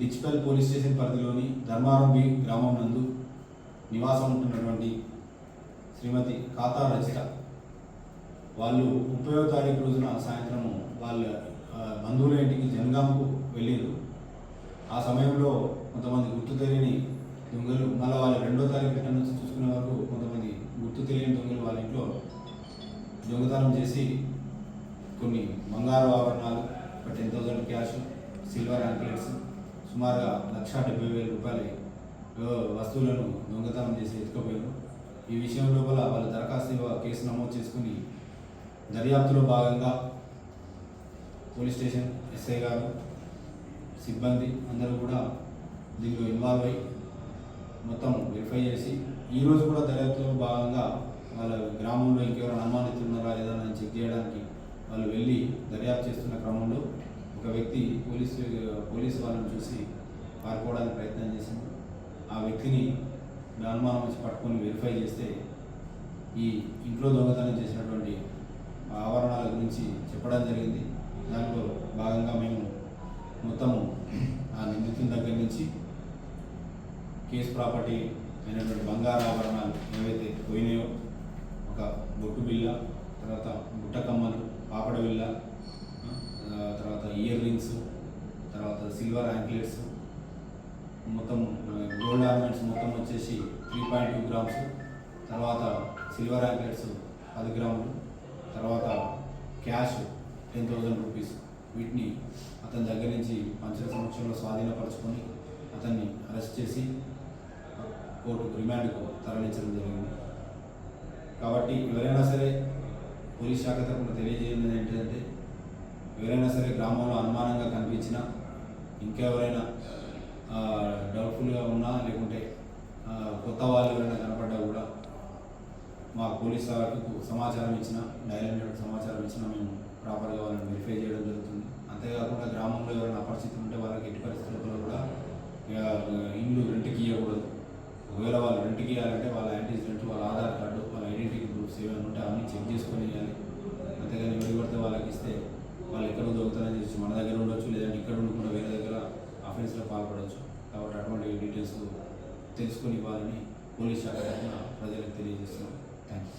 పిటిపల్ police station పరిధిలోని ధర్మారంభి గ్రామం నందు నివాసం ఉంటున్నటువంటి శ్రీమతి ఖాతా రచిత వాళ్ళు ముప్పయో తారీఖు రోజున సాయంత్రము వాళ్ళ బంధువుల ఇంటికి జనగామకు వెళ్ళారు ఆ సమయంలో కొంతమంది గుర్తు తెలియని దొంగలు మళ్ళీ వాళ్ళ రెండో తారీఖు నుంచి చూసుకునే వరకు కొంతమంది గుర్తు తెలియని దొంగలు వాళ్ళ ఇంట్లో దొంగతనం చేసి కొన్ని బంగారు ఆభరణాలు ఒక ten thousand cash silver anklets సుమారుగా లక్ష డెబ్బై వేల రూపాయల వస్తువులను దొంగతనం చేసి ఎత్తుకుపోయారు. ఈ విషయం లోపల వాళ్ళ దరఖాస్తు కేసు నమోదు చేసుకుని దర్యాప్తులో భాగంగా పోలీస్ స్టేషన్ ఎస్ఐ గారు సిబ్బంది అందరూ కూడా దీనిలో ఇన్వాల్వ్ అయ్యి మొత్తం వెరిఫై చేసి ఈరోజు కూడా దర్యాప్తులో భాగంగా వాళ్ళ గ్రామంలో ఇంకెవరైనా అనుమానితున్నారా లేదా అని చెక్ చేయడానికి వాళ్ళు వెళ్ళి దర్యాప్తు చేస్తున్న క్రమంలో ఒక వ్యక్తి పోలీసు పోలీసు వాళ్ళని చూసి పారిపోవడానికి ప్రయత్నం చేసింది. ఆ వ్యక్తిని అనుమానం వచ్చి పట్టుకొని వెరిఫై చేస్తే ఈ ఇంట్లో దొంగతనం చేసినటువంటి ఆవరణాల గురించి చెప్పడం జరిగింది. దాంట్లో భాగంగా మేము మొత్తము ఆ నిందితుల దగ్గర నుంచి కేసు ప్రాపర్టీ అయినటువంటి బంగారు ఆభరణాలు ఏవైతే పోయినాయో ఒక బొట్టు బిల్ల తర్వాత బుట్టకమ్మలు పాపడ బిల్ల ఇయర్ రింగ్స్ తర్వాత సిల్వర్ యాంక్లెట్స్ మొత్తం గోల్డ్ ఆర్నమెంట్స్ మొత్తం వచ్చేసి త్రీ పాయింట్ టూ గ్రామ్స్ తర్వాత సిల్వర్ యాంక్లెట్స్ పది గ్రాములు తర్వాత క్యాష్ టెన్ థౌజండ్ రూపీస్ వీటిని అతని దగ్గర నుంచి పంచల సంవత్సరంలో స్వాధీనపరచుకొని అతన్ని అరెస్ట్ చేసి కోర్టు రిమాండ్కు తరలించడం జరిగింది. కాబట్టి ఎవరైనా సరే పోలీస్ శాఖ తరఫున తెలియజేయడం ఏంటంటే గ్రామంలో అనుమానంగా కనిపించినా ఇంకెవరైనా డౌట్ఫుల్గా ఉన్నా లేకుంటే కొత్త వాళ్ళు ఎవరైనా కనపడ్డా కూడా మా పోలీస్ వారికి సమాచారం ఇచ్చిన డైల్ సమాచారం ఇచ్చినా మేము ప్రాపర్గా వాళ్ళని వెరిఫై చేయడం జరుగుతుంది. అంతేకాకుండా గ్రామంలో ఎవరైనా అపరిచితులు ఉంటే వాళ్ళకి ఎట్టి పరిస్థితుల్లో కూడా ఇక, ఇల్లు రెంట్కి ఇవ్వకూడదు ఒకవేళ వాళ్ళు రెంట్కి ఇవ్వాలంటే వాళ్ళ యాంటీసిడెంట్ వాళ్ళ ఆధార్ కార్డు వాళ్ళ ఐడెంటిటీ ప్రూఫ్స్ ఏమైనా ఉంటే అవన్నీ చెక్ చేసుకొని ఇవ్వాలి అంతేగాని ఎవరు పడితే వాళ్ళకి ఇస్తే వాళ్ళు ఎక్కడో దొరుకుతారని చేసి మన దగ్గర ఉండొచ్చు లేదంటే ఇక్కడ ఉండకుండా వేరే దగ్గర అఫెన్స్లో పాల్పడవచ్చు కాబట్టి అటువంటి డీటెయిల్స్ తెలుసుకొని ఇవ్వాలని పోలీస్ శాఖ తరఫున ప్రజలకు తెలియజేస్తున్నాం. Thank you